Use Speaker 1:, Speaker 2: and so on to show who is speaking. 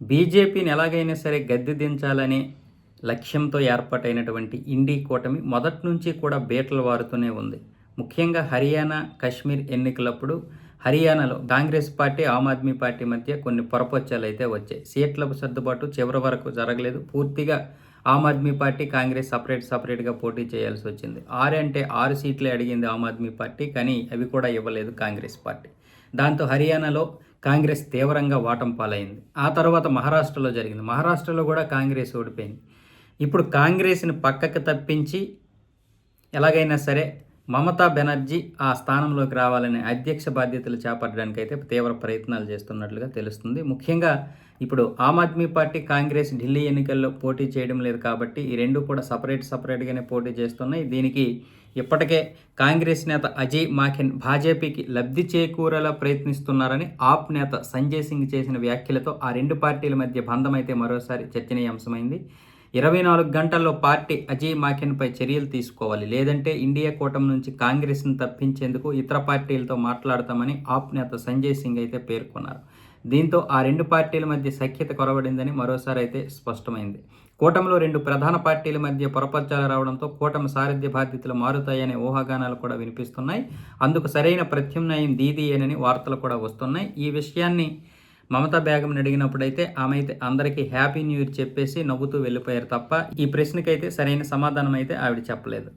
Speaker 1: బీజేపీని ఎలాగైనా సరే గద్దె దించాలనే లక్ష్యంతో ఏర్పాటైనటువంటి ఇండీ కూటమి మొదటి నుంచి కూడా బీటలు వారుతూనే ఉంది. ముఖ్యంగా హర్యానా కాశ్మీర్ ఎన్నికలప్పుడు హర్యానాలో కాంగ్రెస్ పార్టీ ఆమ్ ఆద్మీ పార్టీ మధ్య కొన్ని పొరపొచ్చాలు అయితే వచ్చాయి. సీట్ల సర్దుబాటు చివరి వరకు జరగలేదు. పూర్తిగా ఆమ్ ఆద్మీ పార్టీ కాంగ్రెస్ సపరేట్ సపరేట్గా పోటీ చేయాల్సి వచ్చింది. ఆరు అంటే ఆరు సీట్లే అడిగింది ఆమ్ ఆద్మీ పార్టీ కానీ అవి కూడా ఇవ్వలేదు కాంగ్రెస్ పార్టీ. దాంతో హర్యానాలో కాంగ్రెస్ తీవ్రంగా వాటం పాలైంది. ఆ తర్వాత మహారాష్ట్రలో జరిగింది. మహారాష్ట్రలో కూడా కాంగ్రెస్ ఓడిపోయింది. ఇప్పుడు కాంగ్రెస్ని పక్కకు తప్పించి ఎలాగైనా సరే మమతా బెనర్జీ ఆ స్థానంలోకి రావాలనే అధ్యక్ష బాధ్యతలు చేపట్టడానికి అయితే తీవ్ర ప్రయత్నాలు చేస్తున్నట్లుగా తెలుస్తుంది. ముఖ్యంగా ఇప్పుడు ఆమ్ ఆద్మీ పార్టీ కాంగ్రెస్ ఢిల్లీ ఎన్నికల్లో పోటీ చేయడం లేదు కాబట్టి ఈ రెండు కూడా సపరేట్ సపరేట్గానే పోటీ చేస్తున్నాయి. దీనికి ఇప్పటికే కాంగ్రెస్ నేత అజయ్ మాఖెన్ భాజపీకి లబ్ధి చేకూరేలా ప్రయత్నిస్తున్నారని ఆప్ నేత సంజయ్ సింగ్ చేసిన వ్యాఖ్యలతో ఆ రెండు పార్టీల మధ్య బంధం అయితే మరోసారి చర్చనీయాంశమైంది. ఇరవై నాలుగు గంటల్లో పార్టీ అజయ్ మాకెన్పై చర్యలు తీసుకోవాలి. లేదంటే ఇండియా కూటమి నుంచి కాంగ్రెస్ను తప్పించేందుకు ఇతర పార్టీలతో మాట్లాడతామని ఆప్ నేత సంజయ్ సింగ్ అయితే పేర్కొన్నారు. దీంతో ఆ రెండు పార్టీల మధ్య సఖ్యత కొరవడిందని మరోసారి అయితే స్పష్టమైంది. కూటమిలో రెండు ప్రధాన పార్టీల మధ్య పొరపచ్చాలు రావడంతో కూటమి సారథ్య బాధ్యతలు మారుతాయనే ఊహాగానాలు కూడా వినిపిస్తున్నాయి. అందుకు సరైన ప్రత్యామ్నాయం దీదీయేనని వార్తలు కూడా వస్తున్నాయి. ఈ విషయాన్ని మమతా బేగంని అడిగినప్పుడైతే ఆమె అయితే అందరికీ హ్యాపీ న్యూ ఇయర్ చెప్పేసి నవ్వుతూ వెళ్ళిపోయారు తప్ప ఈ ప్రశ్నకైతే సరైన సమాధానం అయితే ఆవిడ చెప్పలేదు.